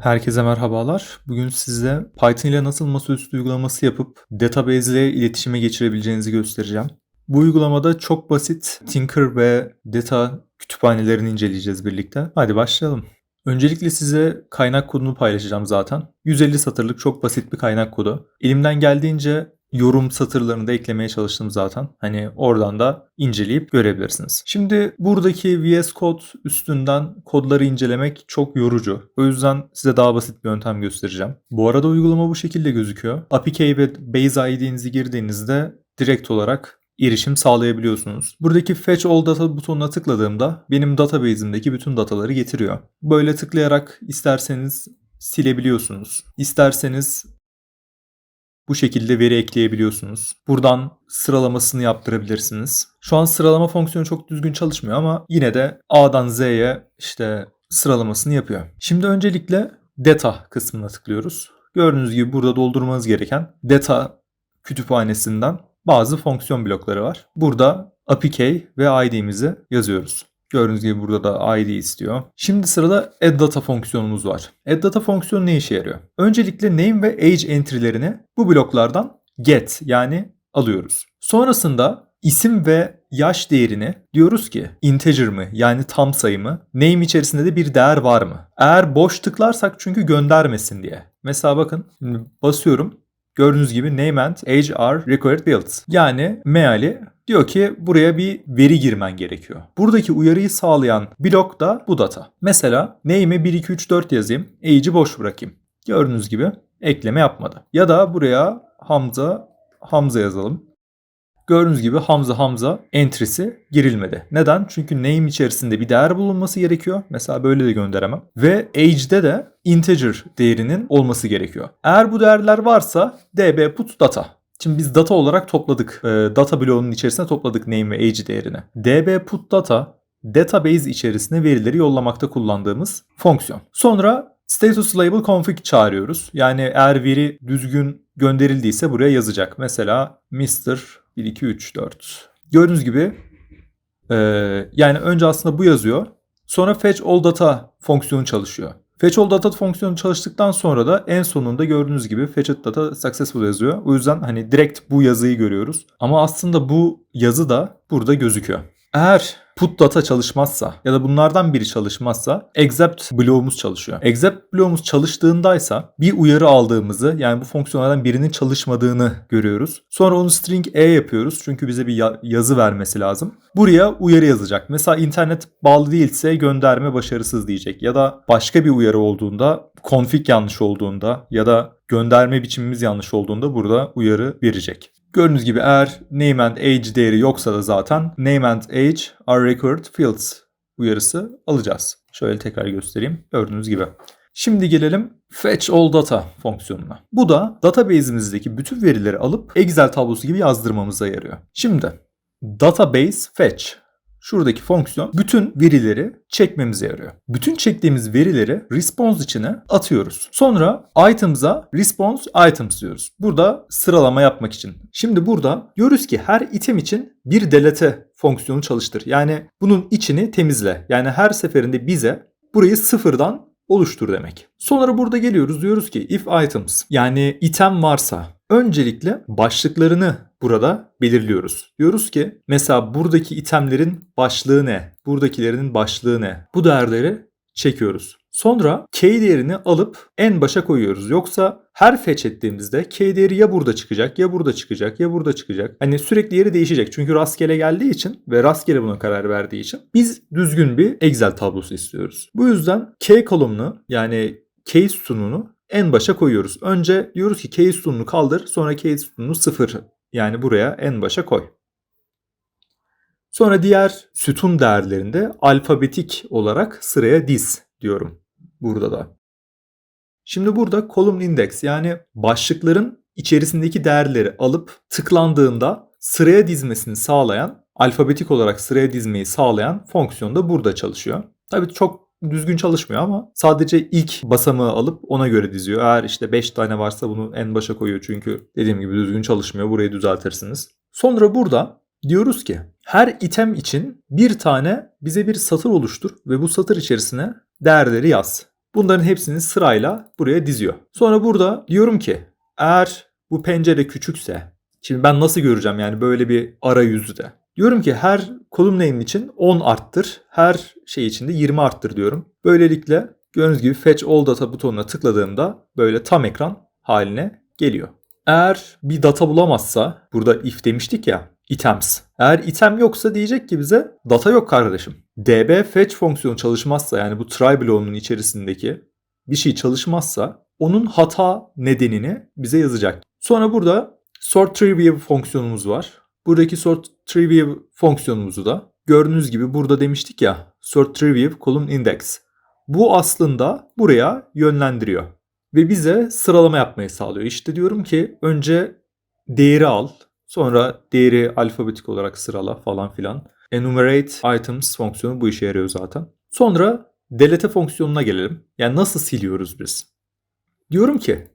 Herkese merhabalar. Bugün size Python ile nasıl masaüstü uygulaması yapıp database ile iletişime geçirebileceğinizi göstereceğim. Bu uygulamada çok basit Tinker ve data kütüphanelerini inceleyeceğiz birlikte. Hadi başlayalım. Öncelikle size kaynak kodunu paylaşacağım zaten. 150 satırlık çok basit bir kaynak kodu. Elimden geldiğince yorum satırlarını da eklemeye çalıştım zaten. Hani oradan da inceleyip görebilirsiniz. Şimdi buradaki VS Code üstünden kodları incelemek çok yorucu. O yüzden size daha basit bir yöntem göstereceğim. Bu arada uygulama bu şekilde gözüküyor. API ve Base ID'nizi girdiğinizde direkt olarak erişim sağlayabiliyorsunuz. Buradaki Fetch All Data butonuna tıkladığımda benim database'imdeki bütün dataları getiriyor. Böyle tıklayarak isterseniz silebiliyorsunuz. İsterseniz bu şekilde veri ekleyebiliyorsunuz. Buradan sıralamasını yaptırabilirsiniz. Şu an sıralama fonksiyonu çok düzgün çalışmıyor ama yine de A'dan Z'ye işte sıralamasını yapıyor. Şimdi öncelikle data kısmına tıklıyoruz. Gördüğünüz gibi burada doldurmanız gereken data kütüphanesinden bazı fonksiyon blokları var. Burada API ve ID'mizi yazıyoruz. Gördüğünüz gibi burada da ID istiyor. Şimdi sırada add data fonksiyonumuz var. Add data fonksiyonu ne işe yarıyor? Öncelikle name ve age entry'lerini bu bloklardan get yani alıyoruz. Sonrasında isim ve yaş değerini diyoruz ki integer mi yani tam sayı mı? Name içerisinde de bir değer var mı? Eğer boş tıklarsak çünkü göndermesin diye. Mesela bakın basıyorum. Gördüğünüz gibi name and age are required fields. Yani meali diyor ki buraya bir veri girmen gerekiyor. Buradaki uyarıyı sağlayan blok da bu data. Mesela name'e 1 2 3 4 yazayım. Age'i boş bırakayım. Gördüğünüz gibi ekleme yapmadı. Ya da buraya Hamza Hamza yazalım. Gördüğünüz gibi Hamza Hamza entry'si girilmedi. Neden? Çünkü name içerisinde bir değer bulunması gerekiyor. Mesela böyle de gönderemem. Ve age'de de integer değerinin olması gerekiyor. Eğer bu değerler varsa db put data. Şimdi biz data olarak topladık. E, data bloğunun içerisine topladık name ve age değerini. db put data database içerisine verileri yollamakta kullandığımız fonksiyon. Sonra status label config çağırıyoruz. Yani eğer veri düzgün gönderildiyse buraya yazacak. Mesela Mr. 1, 2, 3, 4. Gördüğünüz gibi e, yani önce aslında bu yazıyor. Sonra fetch all data fonksiyonu çalışıyor. Fetch all data fonksiyonu çalıştıktan sonra da en sonunda gördüğünüz gibi fetched data successful yazıyor. O yüzden hani direkt bu yazıyı görüyoruz. Ama aslında bu yazı da burada gözüküyor. Eğer put data çalışmazsa ya da bunlardan biri çalışmazsa except bloğumuz çalışıyor. Except bloğumuz çalıştığındaysa bir uyarı aldığımızı yani bu fonksiyonlardan birinin çalışmadığını görüyoruz. Sonra onu string e yapıyoruz çünkü bize bir yazı vermesi lazım. Buraya uyarı yazacak. Mesela internet bağlı değilse gönderme başarısız diyecek ya da başka bir uyarı olduğunda config yanlış olduğunda ya da gönderme biçimimiz yanlış olduğunda burada uyarı verecek. Gördüğünüz gibi eğer name and age değeri yoksa da zaten name and age are required fields uyarısı alacağız. Şöyle tekrar göstereyim. Gördüğünüz gibi. Şimdi gelelim fetch all data fonksiyonuna. Bu da database'imizdeki bütün verileri alıp Excel tablosu gibi yazdırmamıza yarıyor. Şimdi database fetch şuradaki fonksiyon bütün verileri çekmemize yarıyor. Bütün çektiğimiz verileri response içine atıyoruz. Sonra items'a response items diyoruz. Burada sıralama yapmak için. Şimdi burada diyoruz ki her item için bir delete fonksiyonu çalıştır. Yani bunun içini temizle. Yani her seferinde bize burayı sıfırdan oluştur demek. Sonra burada geliyoruz diyoruz ki if items yani item varsa öncelikle başlıklarını burada belirliyoruz. Diyoruz ki mesela buradaki itemlerin başlığı ne? Buradakilerin başlığı ne? Bu değerleri çekiyoruz. Sonra k değerini alıp en başa koyuyoruz. Yoksa her fetch ettiğimizde k değeri ya burada çıkacak ya burada çıkacak ya burada çıkacak. Hani sürekli yeri değişecek. Çünkü rastgele geldiği için ve rastgele buna karar verdiği için biz düzgün bir Excel tablosu istiyoruz. Bu yüzden k kolumunu yani k sütununu en başa koyuyoruz. Önce diyoruz ki k sütununu kaldır sonra k sütununu sıfır yani buraya en başa koy. Sonra diğer sütun değerlerinde alfabetik olarak sıraya diz diyorum burada da. Şimdi burada column index yani başlıkların içerisindeki değerleri alıp tıklandığında sıraya dizmesini sağlayan, alfabetik olarak sıraya dizmeyi sağlayan fonksiyon da burada çalışıyor. Tabii çok düzgün çalışmıyor ama sadece ilk basamağı alıp ona göre diziyor. Eğer işte 5 tane varsa bunu en başa koyuyor çünkü dediğim gibi düzgün çalışmıyor. Burayı düzeltirsiniz. Sonra burada diyoruz ki her item için bir tane bize bir satır oluştur ve bu satır içerisine değerleri yaz. Bunların hepsini sırayla buraya diziyor. Sonra burada diyorum ki eğer bu pencere küçükse şimdi ben nasıl göreceğim yani böyle bir arayüzde. Diyorum ki her kolum name için 10 arttır. Her şey için de 20 arttır diyorum. Böylelikle gördüğünüz gibi fetch all data butonuna tıkladığımda böyle tam ekran haline geliyor. Eğer bir data bulamazsa burada if demiştik ya items. Eğer item yoksa diyecek ki bize data yok kardeşim. db fetch fonksiyonu çalışmazsa yani bu try bloğunun içerisindeki bir şey çalışmazsa onun hata nedenini bize yazacak. Sonra burada sort tree view fonksiyonumuz var. Buradaki sort tree view fonksiyonumuzu da gördüğünüz gibi burada demiştik ya sort tree view column index. Bu aslında buraya yönlendiriyor ve bize sıralama yapmayı sağlıyor. İşte diyorum ki önce değeri al, sonra değeri alfabetik olarak sırala falan filan. Enumerate items fonksiyonu bu işe yarıyor zaten. Sonra delete fonksiyonuna gelelim. Yani nasıl siliyoruz biz? Diyorum ki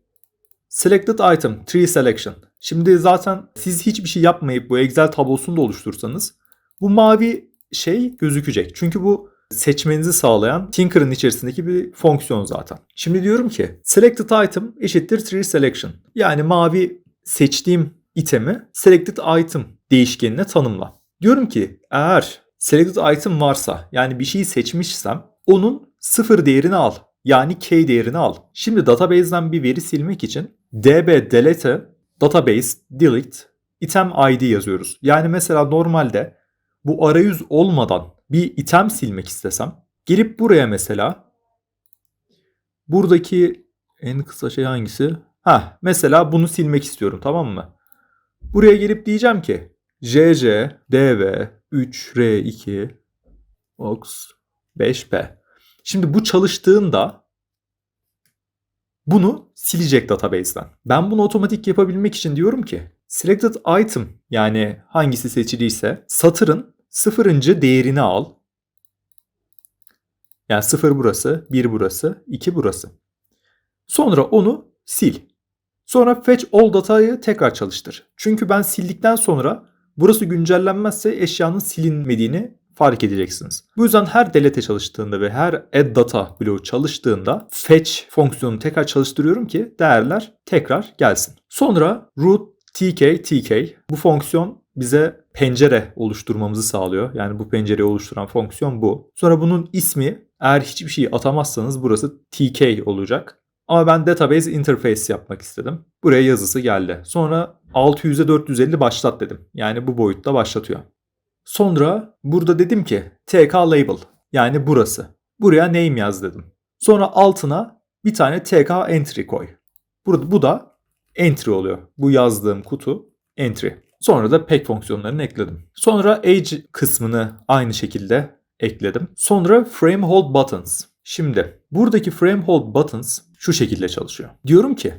selected item tree selection. Şimdi zaten siz hiçbir şey yapmayıp bu Excel tablosunu da oluştursanız bu mavi şey gözükecek. Çünkü bu seçmenizi sağlayan Tinker'ın içerisindeki bir fonksiyon zaten. Şimdi diyorum ki selected item eşittir tree selection. Yani mavi seçtiğim itemi selected item değişkenine tanımla. Diyorum ki eğer selected item varsa yani bir şeyi seçmişsem onun sıfır değerini al. Yani k değerini al. Şimdi database'den bir veri silmek için db delete database delete item id yazıyoruz. Yani mesela normalde bu arayüz olmadan bir item silmek istesem gelip buraya mesela buradaki en kısa şey hangisi? Ha mesela bunu silmek istiyorum tamam mı? Buraya gelip diyeceğim ki JJ DV 3R2 Ox 5P. Şimdi bu çalıştığında bunu silecek database'den. Ben bunu otomatik yapabilmek için diyorum ki selected item yani hangisi seçiliyse satırın sıfırıncı değerini al. Yani sıfır burası, bir burası, iki burası. Sonra onu sil. Sonra fetch all data'yı tekrar çalıştır. Çünkü ben sildikten sonra burası güncellenmezse eşyanın silinmediğini fark edeceksiniz. Bu yüzden her delete çalıştığında ve her add data bloğu çalıştığında fetch fonksiyonunu tekrar çalıştırıyorum ki değerler tekrar gelsin. Sonra root tk tk bu fonksiyon bize pencere oluşturmamızı sağlıyor. Yani bu pencereyi oluşturan fonksiyon bu. Sonra bunun ismi eğer hiçbir şey atamazsanız burası tk olacak. Ama ben database interface yapmak istedim. Buraya yazısı geldi. Sonra 600'e 450 başlat dedim. Yani bu boyutta başlatıyor. Sonra burada dedim ki tk label yani burası. Buraya name yaz dedim. Sonra altına bir tane tk entry koy. Burada bu da entry oluyor. Bu yazdığım kutu entry. Sonra da pack fonksiyonlarını ekledim. Sonra age kısmını aynı şekilde ekledim. Sonra frame hold buttons. Şimdi buradaki frame hold buttons şu şekilde çalışıyor. Diyorum ki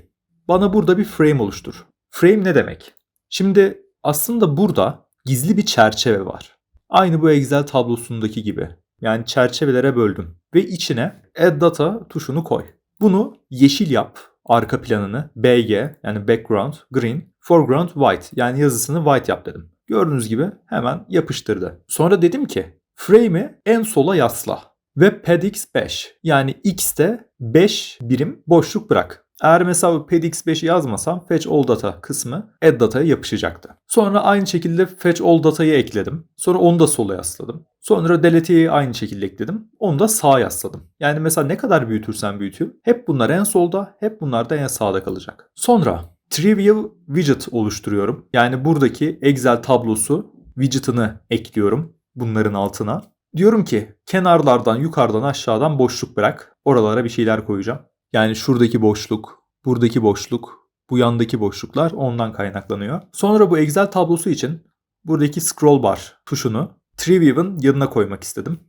bana burada bir frame oluştur. Frame ne demek? Şimdi aslında burada gizli bir çerçeve var. Aynı bu Excel tablosundaki gibi. Yani çerçevelere böldüm ve içine add data tuşunu koy. Bunu yeşil yap arka planını BG yani background green, foreground white yani yazısını white yap dedim. Gördüğünüz gibi hemen yapıştırdı. Sonra dedim ki frame'i en sola yasla ve padx 5 yani x'te 5 birim boşluk bırak. Eğer mesela pedx5'i yazmasam fetch all data kısmı add data'ya yapışacaktı. Sonra aynı şekilde fetch all data'yı ekledim. Sonra onu da sola yasladım. Sonra delete'yi aynı şekilde ekledim. Onu da sağa yasladım. Yani mesela ne kadar büyütürsen büyüteyim hep bunlar en solda hep bunlar da en sağda kalacak. Sonra Trivial Widget oluşturuyorum. Yani buradaki Excel tablosu widget'ını ekliyorum bunların altına. Diyorum ki kenarlardan yukarıdan aşağıdan boşluk bırak. Oralara bir şeyler koyacağım. Yani şuradaki boşluk, buradaki boşluk, bu yandaki boşluklar ondan kaynaklanıyor. Sonra bu Excel tablosu için buradaki scroll bar tuşunu Treeview'ın yanına koymak istedim.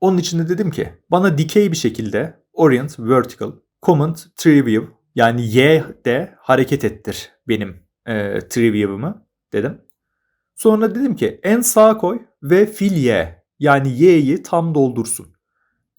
Onun için de dedim ki bana dikey bir şekilde orient vertical comment Treeview yani y'de hareket ettir benim e, Treeview'ımı dedim. Sonra dedim ki en sağa koy ve fill y yani y'yi tam doldursun.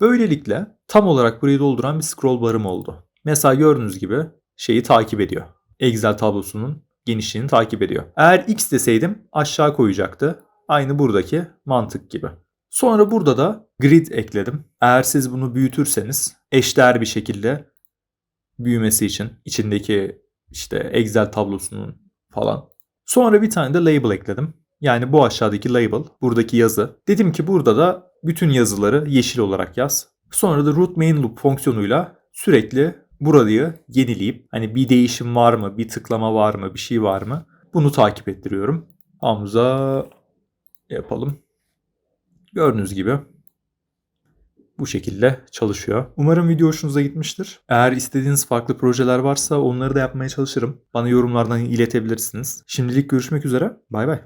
Böylelikle tam olarak burayı dolduran bir scroll barım oldu. Mesela gördüğünüz gibi şeyi takip ediyor. Excel tablosunun genişliğini takip ediyor. Eğer x deseydim aşağı koyacaktı. Aynı buradaki mantık gibi. Sonra burada da grid ekledim. Eğer siz bunu büyütürseniz eşdeğer bir şekilde büyümesi için içindeki işte Excel tablosunun falan. Sonra bir tane de label ekledim. Yani bu aşağıdaki label, buradaki yazı. Dedim ki burada da bütün yazıları yeşil olarak yaz. Sonra da root main loop fonksiyonuyla sürekli burayı yenileyip hani bir değişim var mı, bir tıklama var mı, bir şey var mı bunu takip ettiriyorum. Hamza yapalım. Gördüğünüz gibi bu şekilde çalışıyor. Umarım video hoşunuza gitmiştir. Eğer istediğiniz farklı projeler varsa onları da yapmaya çalışırım. Bana yorumlardan iletebilirsiniz. Şimdilik görüşmek üzere. Bay bay.